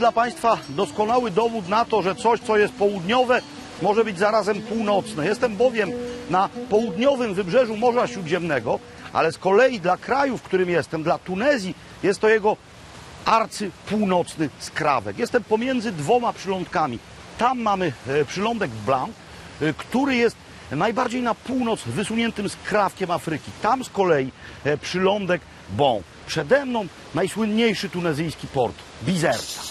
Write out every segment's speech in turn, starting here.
Dla Państwa doskonały dowód na to, że coś, co jest południowe, może być zarazem północne. Jestem bowiem na południowym wybrzeżu Morza Śródziemnego, ale z kolei dla kraju, w którym jestem, dla Tunezji, jest to jego arcypółnocny skrawek. Jestem pomiędzy dwoma przylądkami. Tam mamy e, przylądek Blanc, e, który jest najbardziej na północ wysuniętym skrawkiem Afryki. Tam z kolei e, przylądek Bon. Przede mną najsłynniejszy tunezyjski port Bizerta.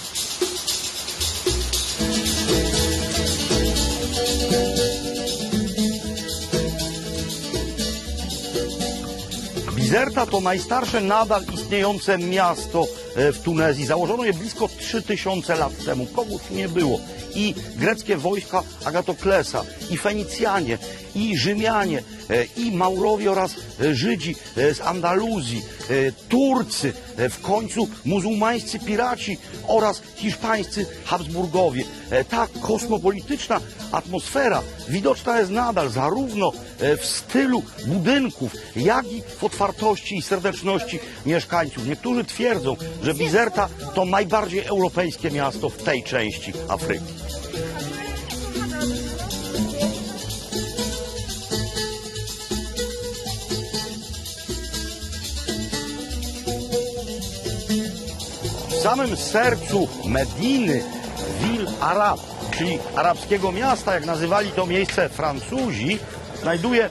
Bizerta to najstarsze nadal istniejące miasto e, w Tunezji. Założono je blisko 3000 lat temu. Kogo tu nie było? I greckie wojska Agatoklesa, i Fenicjanie, i Rzymianie, e, i Maurowie oraz e, Żydzi z Andaluzji, Turcy, w końcu muzułmańscy piraci oraz hiszpańscy Habsburgowie. Ta kosmopolityczna atmosfera widoczna jest nadal zarówno w stylu budynków, jak i w otwartości i serdeczności mieszkańców. Niektórzy twierdzą, że Bizerta to najbardziej europejskie miasto w tej części Afryki. W samym sercu Mediny, Ville Arab, czyli arabskiego miasta, jak nazywali to miejsce Francuzi, znajduje,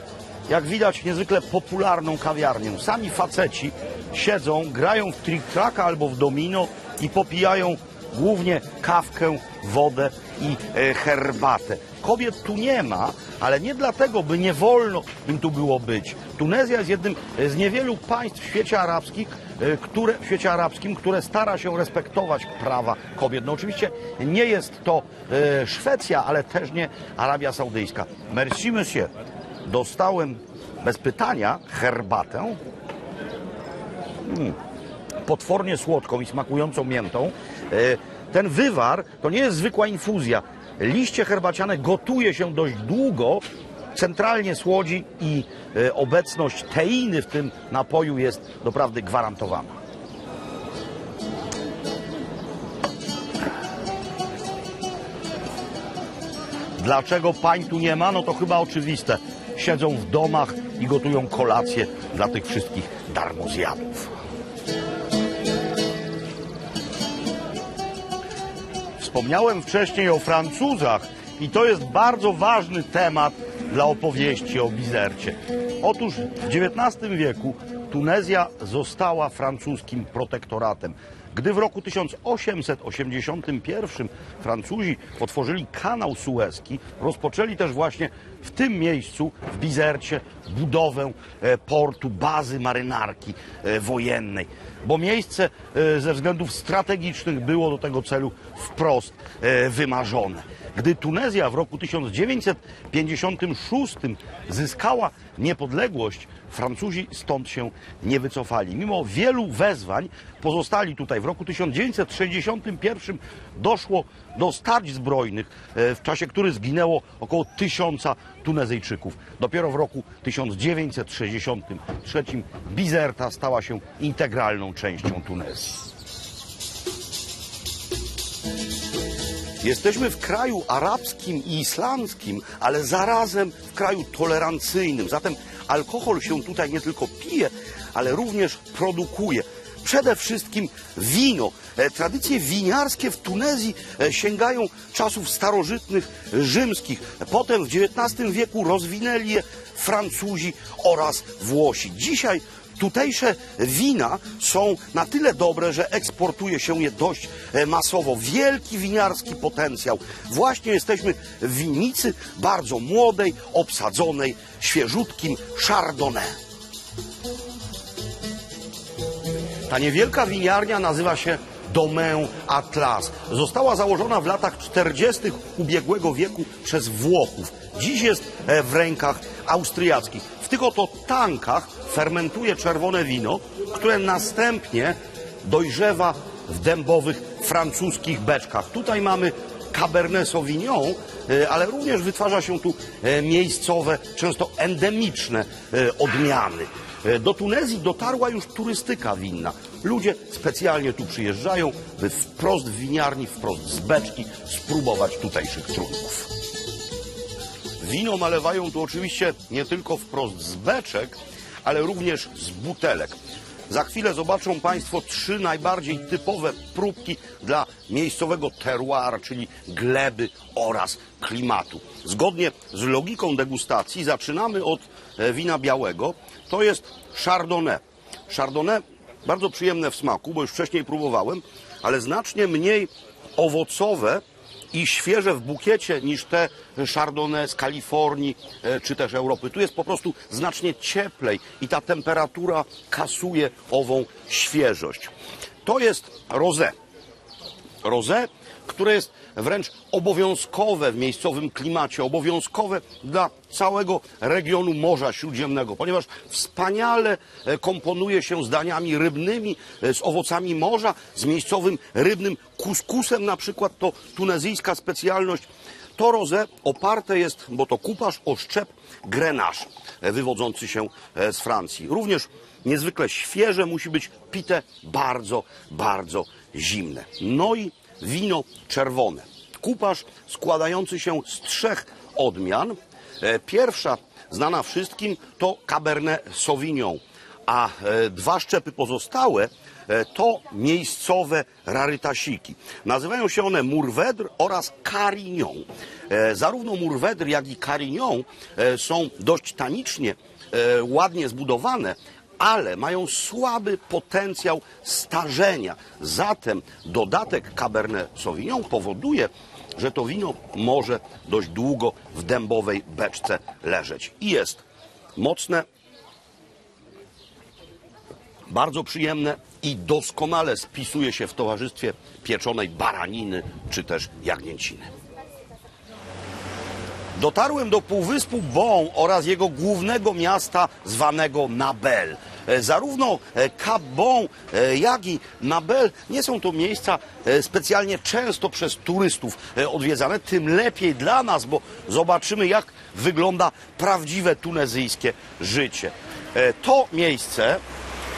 jak widać, niezwykle popularną kawiarnię. Sami faceci siedzą, grają w trick-tracka albo w domino i popijają głównie kawkę, wodę i e, herbatę. Kobiet tu nie ma, ale nie dlatego, by nie wolno im tu było być. Tunezja jest jednym z niewielu państw w świecie arabskim, e, które, w świecie arabskim, które stara się respektować prawa kobiet. No oczywiście nie jest to e, Szwecja, ale też nie Arabia Saudyjska. Merci, monsieur. Dostałem bez pytania herbatę. Mm. Potwornie słodką i smakującą miętą. E, Ten wywar to nie jest zwykła infuzja. Liście herbaciane gotuje się dość długo, centralnie słodzi i e, obecność teiny w tym napoju jest doprawdy gwarantowana. Dlaczego pań tu nie ma? No to chyba oczywiste. Siedzą w domach i gotują kolację dla tych wszystkich darmozjadów. Wspomniałem wcześniej o Francuzach i to jest bardzo ważny temat dla opowieści o Bizercie. Otóż w XIX wieku Tunezja została francuskim protektoratem. Gdy w roku 1881 Francuzi otworzyli kanał Suezki, rozpoczęli też właśnie w tym miejscu, w Bizercie, budowę e, portu, bazy marynarki e, wojennej. Bo miejsce e, ze względów strategicznych było do tego celu wprost wymarzone. Gdy Tunezja w roku 1956 zyskała niepodległość, Francuzi stąd się nie wycofali. Mimo wielu wezwań pozostali tutaj. W roku 1961 doszło do starć zbrojnych, e, w czasie których zginęło około tysiąca Tunezyjczyków. Dopiero w roku 1963 Bizerta stała się integralną częścią Tunezji. Jesteśmy w kraju arabskim i islamskim, ale zarazem w kraju tolerancyjnym. Zatem alkohol się tutaj nie tylko pije, ale również produkuje. Przede wszystkim wino. E, Tradycje winiarskie w Tunezji e, sięgają czasów starożytnych rzymskich. Potem w XIX wieku rozwinęli je Francuzi oraz Włosi. Dzisiaj Tutejsze wina są na tyle dobre, że eksportuje się je dość e, masowo. Wielki winiarski potencjał. Właśnie jesteśmy w winnicy bardzo młodej, obsadzonej świeżutkim Chardonnay. Ta niewielka winiarnia nazywa się Domaine Atlas. Została założona w latach 40. ubiegłego wieku przez Włochów. Dziś jest e, w rękach austriackich. W tych oto tankach fermentuje czerwone wino, które następnie dojrzewa w dębowych francuskich beczkach. Tutaj mamy Cabernet Sauvignon, e, ale również wytwarza się tu e, miejscowe, często endemiczne e, odmiany. Do Tunezji dotarła już turystyka winna. ludzie specjalnie tu przyjeżdżają, by wprost w winiarni, wprost z beczki spróbować tutejszych trunków. Wino nalewają tu oczywiście nie tylko wprost z beczek, ale również z butelek. Za chwilę zobaczą Państwo trzy najbardziej typowe próbki dla miejscowego terroir, czyli gleby oraz klimatu. Zgodnie z logiką degustacji zaczynamy od e, wina białego. To jest Chardonnay. Chardonnay bardzo przyjemne w smaku, bo już wcześniej próbowałem, ale znacznie mniej owocowe i świeże w bukiecie niż te Chardonnay z Kalifornii e, czy też Europy. Tu jest po prostu znacznie cieplej i ta temperatura kasuje ową świeżość. To jest rosé. Rosé, które jest wręcz obowiązkowe w miejscowym klimacie, obowiązkowe dla całego regionu Morza Śródziemnego, ponieważ wspaniale e, komponuje się z daniami rybnymi, e, z owocami morza, z miejscowym rybnym kuskusem na przykład, to tunezyjska specjalność. To rosé oparte jest, bo to kupasz, o szczep grenache, e, wywodzący się z Francji. Również niezwykle świeże, musi być pite bardzo, bardzo zimne. No i wino czerwone. Kupasz składający się z trzech odmian. E, Pierwsza, znana wszystkim, to Cabernet Sauvignon, a e, dwa szczepy pozostałe e, to miejscowe rarytasiki. Nazywają się one Mourvèdre oraz Carignon. Zarówno Mourvèdre, jak i Carignon są dość tanicznie, ładnie zbudowane, ale mają słaby potencjał starzenia. Zatem dodatek Cabernet Sauvignon powoduje, że to wino może dość długo w dębowej beczce leżeć. I jest mocne, bardzo przyjemne i doskonale spisuje się w towarzystwie pieczonej baraniny czy też jagnięciny. Dotarłem do półwyspu Bon oraz jego głównego miasta zwanego Nabel. E, Zarówno e, Cap Bon, e, jak i Nabel nie są to miejsca e, specjalnie często przez turystów e, odwiedzane. Tym lepiej dla nas, bo zobaczymy jak wygląda prawdziwe tunezyjskie życie. E, To miejsce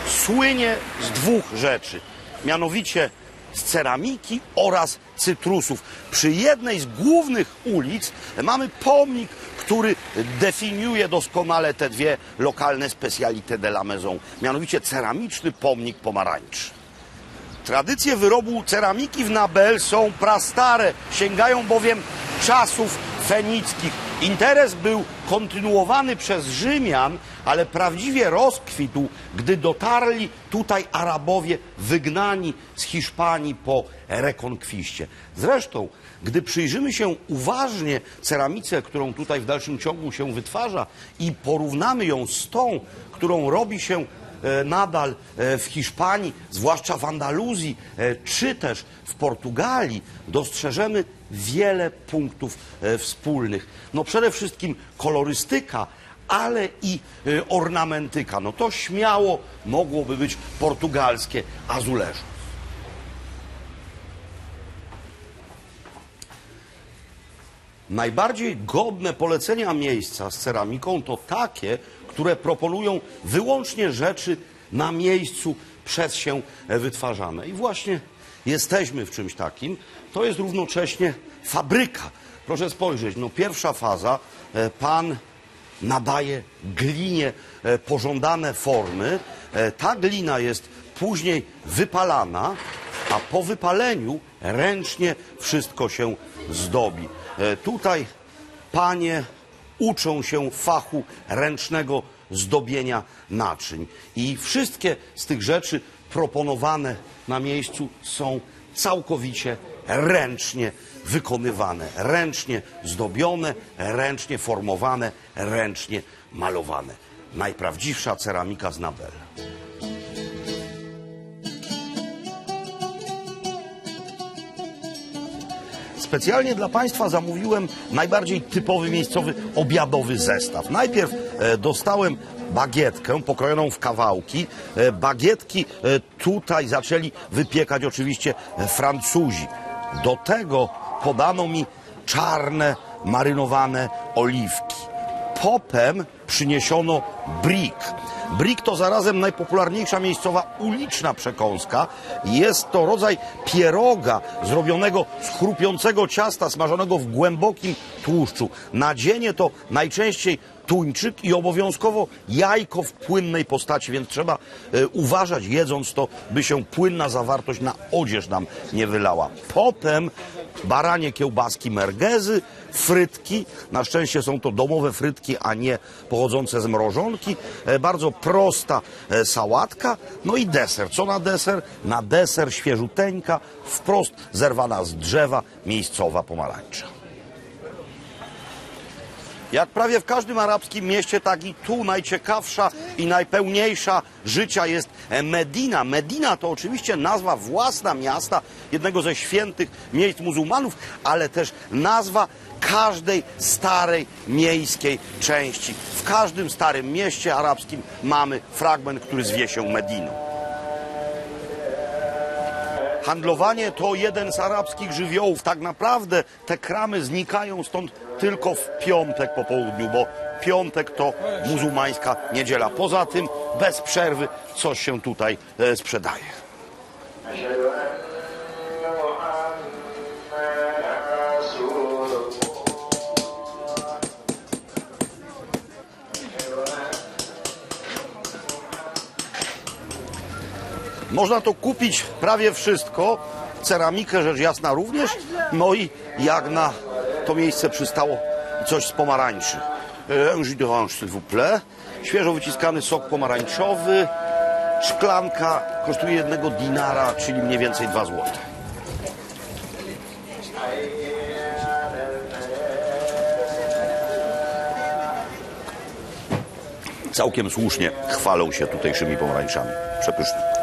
słynie z dwóch rzeczy. Mianowicie z ceramiki oraz cytrusów. Przy jednej z głównych ulic mamy pomnik, który definiuje doskonale te dwie lokalne specalité de la maison. Mianowicie ceramiczny pomnik pomarańczy. Tradycje wyrobu ceramiki w Nabel są prastare, sięgają bowiem czasów fenickich. Interes był kontynuowany przez Rzymian, ale prawdziwie rozkwitł, gdy dotarli tutaj Arabowie wygnani z Hiszpanii po rekonkwiście. Zresztą, gdy przyjrzymy się uważnie ceramice, którą tutaj w dalszym ciągu się wytwarza i porównamy ją z tą, którą robi się nadal e, w Hiszpanii, zwłaszcza w Andaluzji, e, czy też w Portugalii, dostrzeżemy wiele punktów e, wspólnych. No przede wszystkim kolorystyka, ale i e, ornamentyka. No to śmiało mogłoby być portugalskie azuleżo. Najbardziej godne polecenia miejsca z ceramiką to takie, które proponują wyłącznie rzeczy na miejscu przez się wytwarzane. I właśnie jesteśmy w czymś takim. To jest równocześnie fabryka. Proszę spojrzeć, no pierwsza faza, e, pan nadaje glinie e, pożądane formy. E, Ta glina jest później wypalana, a po wypaleniu ręcznie wszystko się zdobi. Tutaj panie uczą się fachu ręcznego zdobienia naczyń. I wszystkie z tych rzeczy proponowane na miejscu są całkowicie ręcznie wykonywane, ręcznie zdobione, ręcznie formowane, ręcznie malowane. Najprawdziwsza ceramika z Nabel. Specjalnie dla Państwa zamówiłem najbardziej typowy miejscowy obiadowy zestaw. Najpierw e, dostałem bagietkę pokrojoną w kawałki. E, bagietki e, tutaj zaczęli wypiekać oczywiście Francuzi. Do tego podano mi czarne, marynowane oliwki. Popem przyniesiono brik. Brik to zarazem najpopularniejsza miejscowa uliczna przekąska. Jest to rodzaj pieroga zrobionego z chrupiącego ciasta smażonego w głębokim tłuszczu. Nadzienie to najczęściej tuńczyk i obowiązkowo jajko w płynnej postaci, więc trzeba e, uważać jedząc to, by się płynna zawartość na odzież nam nie wylała. Potem baranie kiełbaski mergezy, frytki, na szczęście są to domowe frytki, a nie pochodzące z mrożonki, e, bardzo prosta e, sałatka, no i deser. Co na deser? Na deser świeżuteńka, wprost zerwana z drzewa miejscowa pomarańcza. Jak prawie w każdym arabskim mieście, tak i tu najciekawsza i najpełniejsza życia jest Medina. Medina to oczywiście nazwa własna miasta, jednego ze świętych miejsc muzułmanów, ale też nazwa każdej starej miejskiej części. W każdym starym mieście arabskim mamy fragment, który zwie się Mediną. Handlowanie to jeden z arabskich żywiołów. Tak naprawdę te kramy znikają stąd tylko w piątek po południu, bo piątek to muzułmańska niedziela. Poza tym bez przerwy coś się tutaj e, sprzedaje. Można to kupić prawie wszystko, ceramikę rzecz jasna również, no i jak na to miejsce przystało coś z pomarańczy. E, jus d'orange, s'il vous plaît. Świeżo wyciskany sok pomarańczowy. Szklanka kosztuje jednego dinara, czyli mniej więcej 2 złote. Całkiem słusznie chwalą się tutejszymi pomarańczami. Przepyszne.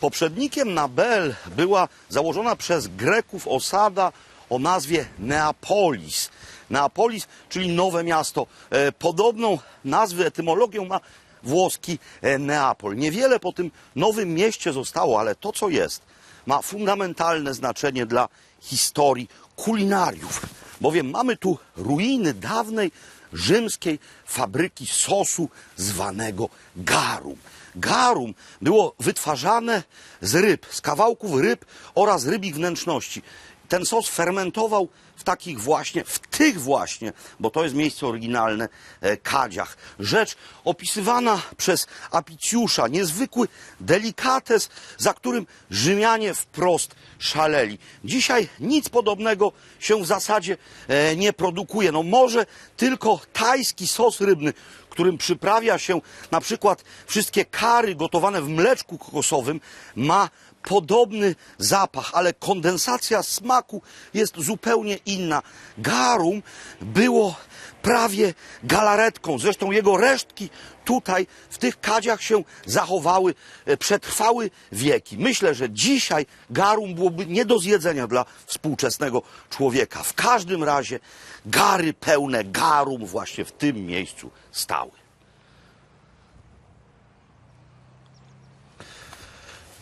Poprzednikiem Nabel była założona przez Greków osada o nazwie Neapolis. Neapolis, czyli nowe miasto. E, Podobną nazwę, etymologię ma włoski e, Neapol. Niewiele po tym nowym mieście zostało, ale to co jest ma fundamentalne znaczenie dla historii kulinariów. Bowiem mamy tu ruiny dawnej rzymskiej fabryki sosu zwanego garum. Garum było wytwarzane z ryb, z kawałków ryb oraz rybich wnętrzności. Ten sos fermentował w takich właśnie, w tych właśnie, bo to jest miejsce oryginalne, e, kadziach. Rzecz opisywana przez Apicjusza, niezwykły delikates, za którym Rzymianie wprost szaleli. Dzisiaj nic podobnego się w zasadzie e, nie produkuje. No może tylko tajski sos rybny, którym przyprawia się na przykład wszystkie kary gotowane w mleczku kokosowym, ma podobny zapach, ale kondensacja smaku jest zupełnie inna. Garum było prawie galaretką, zresztą jego resztki tutaj w tych kadziach się zachowały, e, przetrwały wieki. Myślę, że dzisiaj garum byłoby nie do zjedzenia dla współczesnego człowieka. W każdym razie gary pełne garum właśnie w tym miejscu stały.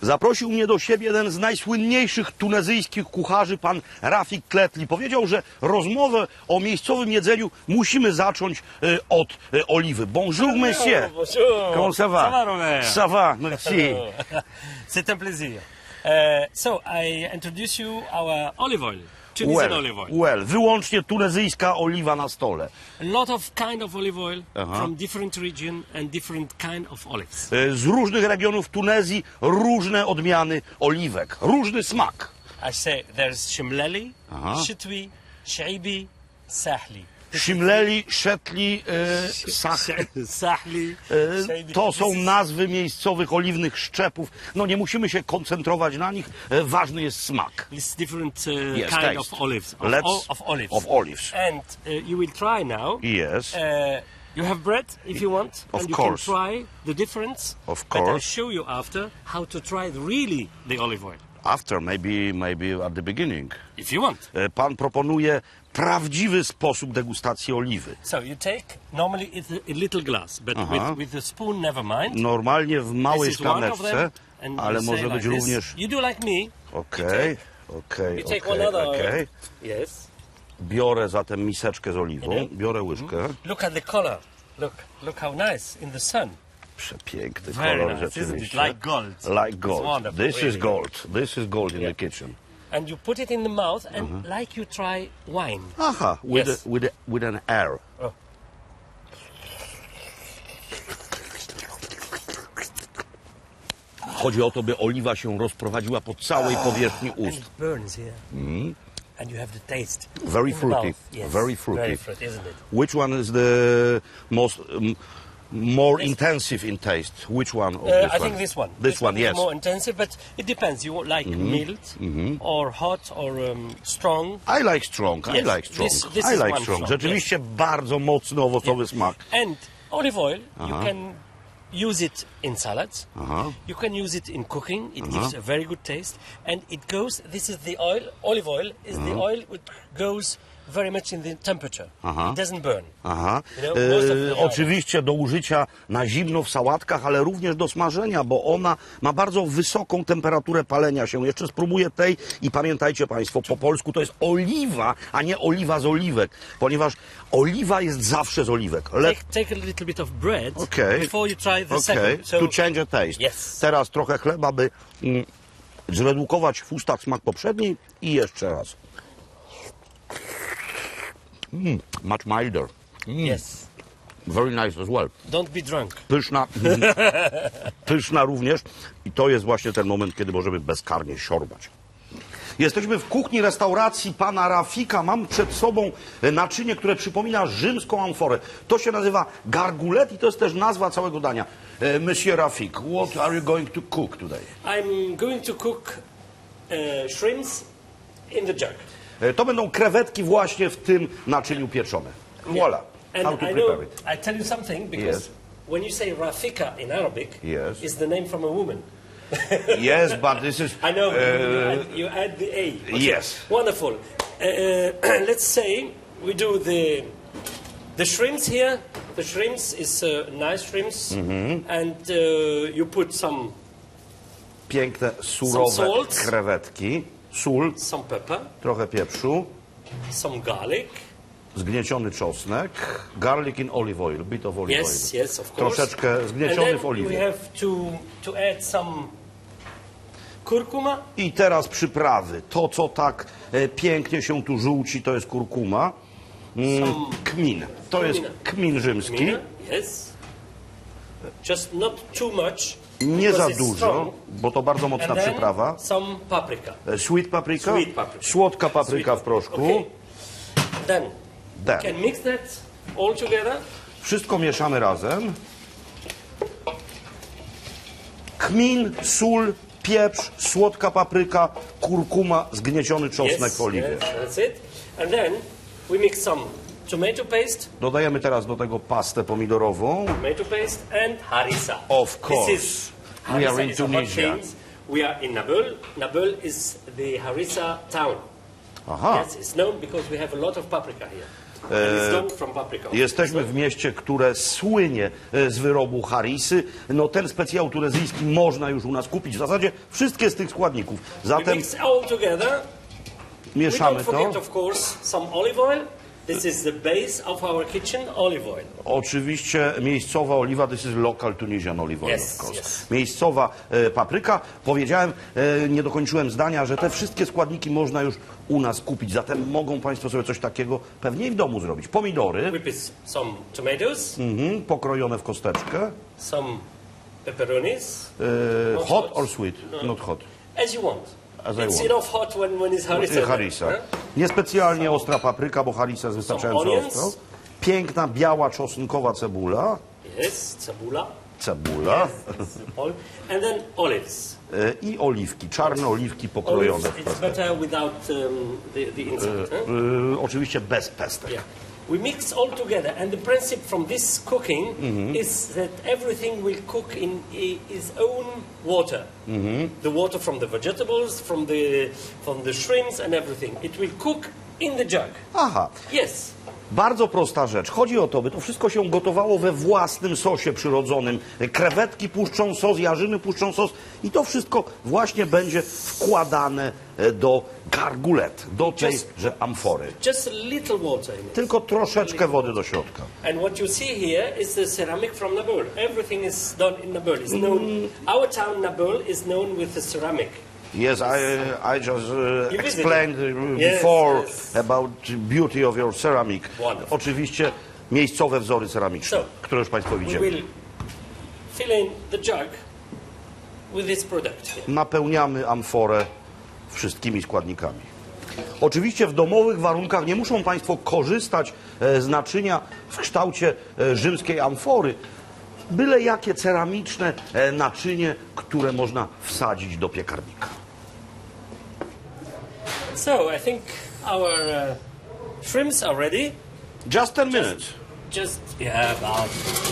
Zaprosił mnie do siebie jeden z najsłynniejszych tunezyjskich kucharzy, pan Rafik Kletli. Powiedział, że rozmowę o miejscowym jedzeniu musimy zacząć e, od e, oliwy. Bonjour, monsieur. Bonjour. Comment ça va? Ça va, Robert? Ça va, merci. C'est un plaisir. Uh, so I introduce you our olive oil, Tunisian Well, olive oil. well, wyłącznie tunezyjska oliwa na stole. A lot of kind of olive oil Uh-huh. from different region and different kind of olives. E, Z różnych regionów Tunezji różne odmiany oliwek, różny smak. I say there's shimlali, Uh-huh. shitwi, shaibi, sahli. Shimleli, Szetli, e, Sach. Sahli, E. To są nazwy miejscowych oliwnych szczepów. No nie musimy się koncentrować na nich. E, Ważny jest smak. Is different uh, Yes, kind taste. of olives. Of, Let's- o- of olives. of olives. And uh, you will try now. Yes. Uh, you have bread if you want, Of and you course. can try the difference. Of But I'll course. show you after how to try really the olive oil, After, maybe, maybe at the beginning. if you want. E, Pan proponuje prawdziwy sposób degustacji oliwy. So you take normally it's a, a little glass, but with, with the spoon, never mind. Normalnie w małej szklaneczce, ale może być like this. również... You do like me. Okej, okej, okej. Yes. Biorę zatem miseczkę z oliwą, Mhm. biorę łyżkę. Look at the color. Look, look how nice in the sun. Przepiękny Very kolor nice, rzeczywiście. Like gold. Like gold. This is gold. This is gold in Yeah. the kitchen. And you put it in the mouth and Uh-huh. like you try wine. Aha, with, Yes. a, with, a, with an air. Oh. Chodzi o to, by oliwa się rozprowadziła po całej powierzchni And ust. it burns here. And you have the taste. Very fruity. Yes, Very fruity. Very fruity, isn't it? Which one is the most um, more intensive in taste? Which one? Of Uh, this I one? think this one. This, one, yes. More intensive, but it depends. You like mild or hot or um, strong. I like strong. I like strong. this- this I like strong. Rzeczywiście bardzo mocny owocowy smak. And olive oil, you Uh-huh. can use it in salads. You can use it in cooking. It Uh-huh. gives a very good taste, and it goes. This is the oil. Olive oil is Uh-huh. the oil which goes very much in the temperature. It doesn't burn. Aha. You know, E, oczywiście do użycia na zimno w sałatkach, ale również do smażenia, bo ona ma bardzo wysoką temperaturę palenia się. Jeszcze spróbuję tej i pamiętajcie Państwo, po polsku to jest oliwa, a nie oliwa z oliwek, ponieważ oliwa jest zawsze z oliwek. Le- Take, take a little bit of bread Okay. before you try the Okay, second. To change the taste. Yes. Teraz trochę chleba, by mm, zredukować w ustach smak poprzedni i jeszcze raz. Mm, much milder. yes, Very nice as well. don't be drunk. Pyszna, pyszna również i to jest właśnie ten moment, kiedy możemy bezkarnie siorbać. Jesteśmy w kuchni restauracji pana Rafika. Mam przed sobą e, naczynie, które przypomina rzymską amforę. To się nazywa gargulet i to jest też nazwa całego dania. E, Monsieur Rafik, what are you going to cook today? I'm going to cook uh, shrimps in the jug. To będą krewetki właśnie w tym naczyniu pieczone. Voila. How to I prepare know, it. I tell you something because Yes. when you say Rafika in Arabic, Yes. it's the name from a woman. Yes, but this is... I know, but you, uh, add, you add the A. yes. Wonderful. Uh, let's say we do the the shrimps here. The shrimps is uh, nice shrimps, Mm-hmm. and uh, you put some Piękne, surowe salt. krewetki, sól, some pepper, trochę pieprzu, some garlic. Zgnieciony czosnek, garlic in olive oil, bit of olive Yes, oil. yes, of course. Troszeczkę and zgnieciony then w we oliwie. have to to add some kurkuma. I teraz przyprawy. To, co tak e, pięknie się tu żółci, to jest kurkuma. Mm, Some kmin. To jest Kmina. kmin rzymski. Mina, Yes. Just not too much. Nie because za it's dużo, strong. bo to bardzo mocna And then przyprawa. some paprika. E, Sweet paprika. Sweet paprika. Słodka papryka Sweet w proszku. Okay. Then Can mix that all together. Wszystko mieszamy razem. Kmin, sól, pieprz, słodka papryka, kurkuma, zgnieciony czosnek w oliwie. yes, that's it. And then we mix some tomato paste, Dodajemy teraz do tego pastę pomidorową. tomato paste, and harissa. Of course. This is We are in Tunisia. We are in Nabil. Nabil is the harissa town. Aha. Yes, it's known because we have a lot of paprika here. Paprika. Jesteśmy w mieście, które słynie e, z wyrobu harisy. No ten specjał turezyjski można już u nas kupić. W zasadzie wszystkie z tych składników. Zatem mieszamy to. This is the base of our kitchen, olive oil. Oczywiście miejscowa oliwa, this is local Tunisian olive oil, Yes, of course. yes. Miejscowa e, papryka. Powiedziałem, e, nie dokończyłem zdania, że te wszystkie składniki można już u nas kupić. Zatem mogą Państwo sobie coś takiego pewnie i w domu zrobić. Pomidory, some tomatoes, mhm, pokrojone w kosteczkę. some pepperonis, E, hot. or sweet? No. Not hot. as you want. As I it's want. enough hot when, when it's harissa. Niespecjalnie ostra papryka, bo harisa jest wystarczająco onions. ostra. Piękna, biała, czosnkowa cebula. Yes, cebula. Cebula. All. And then olives. E, I oliwki, czarne oliwki pokrojone Olives, w it's pestek. better without um, the, the inside. huh? E, Oczywiście bez pestek. Yeah. We mix all together, and the principle from this cooking Mm-hmm. is that everything will cook in its own water. Mm-hmm. The water from the vegetables, from the from the shrimps, and everything. It will cook in the jug. Aha, Yes. Bardzo prosta rzecz. Chodzi o to, by to wszystko się gotowało we własnym sosie przyrodzonym. Krewetki puszczą sos, jarzyny puszczą sos i to wszystko właśnie będzie wkładane e, do gargulet, do tejże amfory. Just little water. Tylko troszeczkę wody do środka. And what you see here is the ceramic from Nabul. Everything is done in Nabul. It's known. Our town Nabul is known with the ceramic. Yes, I, I just uh, explained Yes, before yes. about beauty of your ceramic. Wonderful. Oczywiście miejscowe wzory ceramiczne, So, które już Państwo widzieli. Napełniamy amforę wszystkimi składnikami. Oczywiście w domowych warunkach nie muszą Państwo korzystać e, z naczynia w kształcie e, rzymskiej amfory. Byle jakie ceramiczne e, naczynie, które można wsadzić do piekarnika. So I think our uh, shrimps are ready. Just 10 minutes. Just yeah, about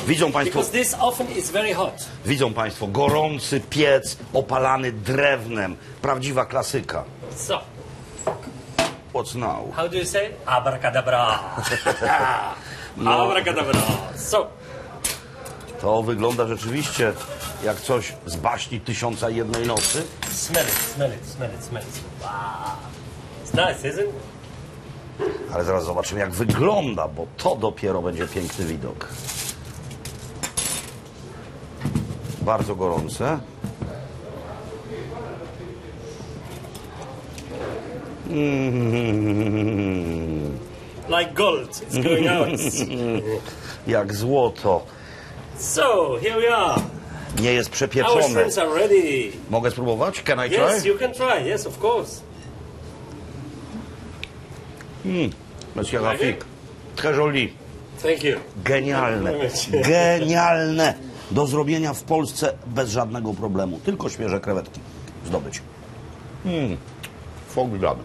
Widzą Państwo because this oven is very hot. Widzą Państwo, gorący piec opalany drewnem. Prawdziwa klasyka. So What's now? how do you say? Abracadabra. Abracadabra. So To wygląda rzeczywiście jak coś z baśni Tysiąca i Jednej Nocy. smell it, smell it, smell it, smell it. Wow, it's nice, isn't it? Ale zaraz zobaczymy jak wygląda, bo to dopiero będzie piękny widok. Bardzo gorące. Mm, Like gold, it's going out. jak złoto. so here we are. Nie jest Our przepieczone. shrimps are ready. Mogę spróbować? Can I try? Yes, you can try. Yes, of course. Monsieur Like Rafik. Très joli. Thank you. Genialne. Genialne. Do zrobienia w Polsce bez żadnego problemu. Tylko świeże krewetki zdobyć. Mm. Formidable.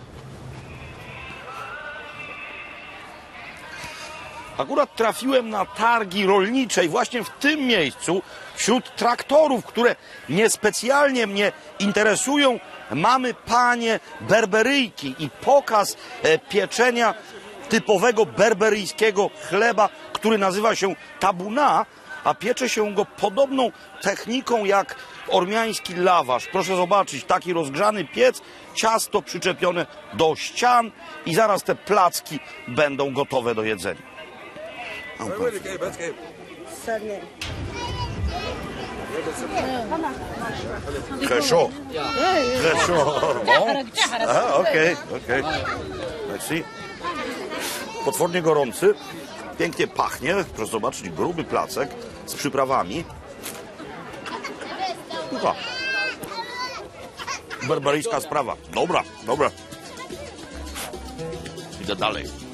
Akurat trafiłem na targi rolnicze i właśnie w tym miejscu, wśród traktorów, które niespecjalnie mnie interesują, mamy panie berberyjki i pokaz e, pieczenia typowego berberyjskiego chleba, który nazywa się tabuna, a piecze się go podobną techniką jak ormiański lawasz. Proszę zobaczyć, taki rozgrzany piec, ciasto przyczepione do ścian i zaraz te placki będą gotowe do jedzenia. Sarnier. Très chaud. Bon. Ah, okej, okej. Merci. Potwornie gorący. Pięknie pachnie. Proszę zobaczyć, gruby placek z przyprawami. Chyba. Berberyjska sprawa. Dobra, dobra. Idę dalej.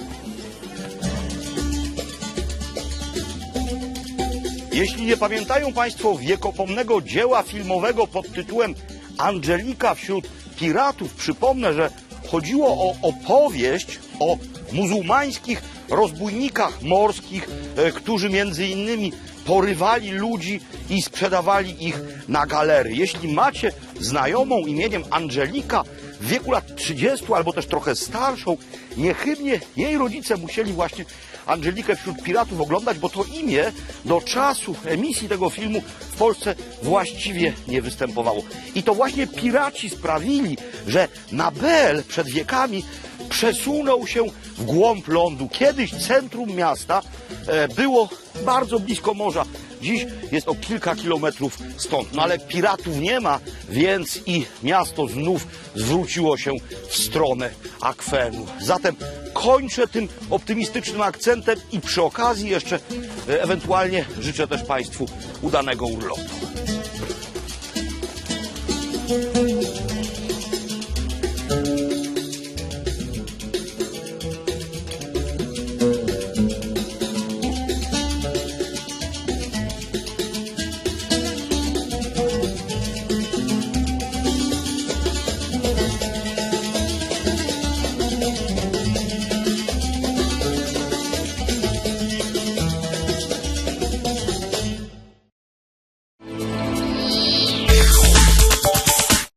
Jeśli nie pamiętają Państwo wiekopomnego dzieła filmowego pod tytułem Angelika wśród piratów, przypomnę, że chodziło o opowieść o muzułmańskich rozbójnikach morskich, e, którzy między innymi porywali ludzi i sprzedawali ich na galery. Jeśli macie znajomą imieniem Angelika w wieku lat 30 albo też trochę starszą, niechybnie jej rodzice musieli właśnie Angelikę wśród piratów oglądać, bo to imię do czasu emisji tego filmu w Polsce właściwie nie występowało. I to właśnie piraci sprawili, że Nabel przed wiekami przesunął się w głąb lądu. Kiedyś centrum miasta e, było bardzo blisko morza. Dziś jest o kilka kilometrów stąd. No ale piratów nie ma, więc i miasto znów zwróciło się w stronę akwenu. Zatem kończę tym optymistycznym akcentem i przy okazji jeszcze e, ewentualnie życzę też Państwu udanego urlopu.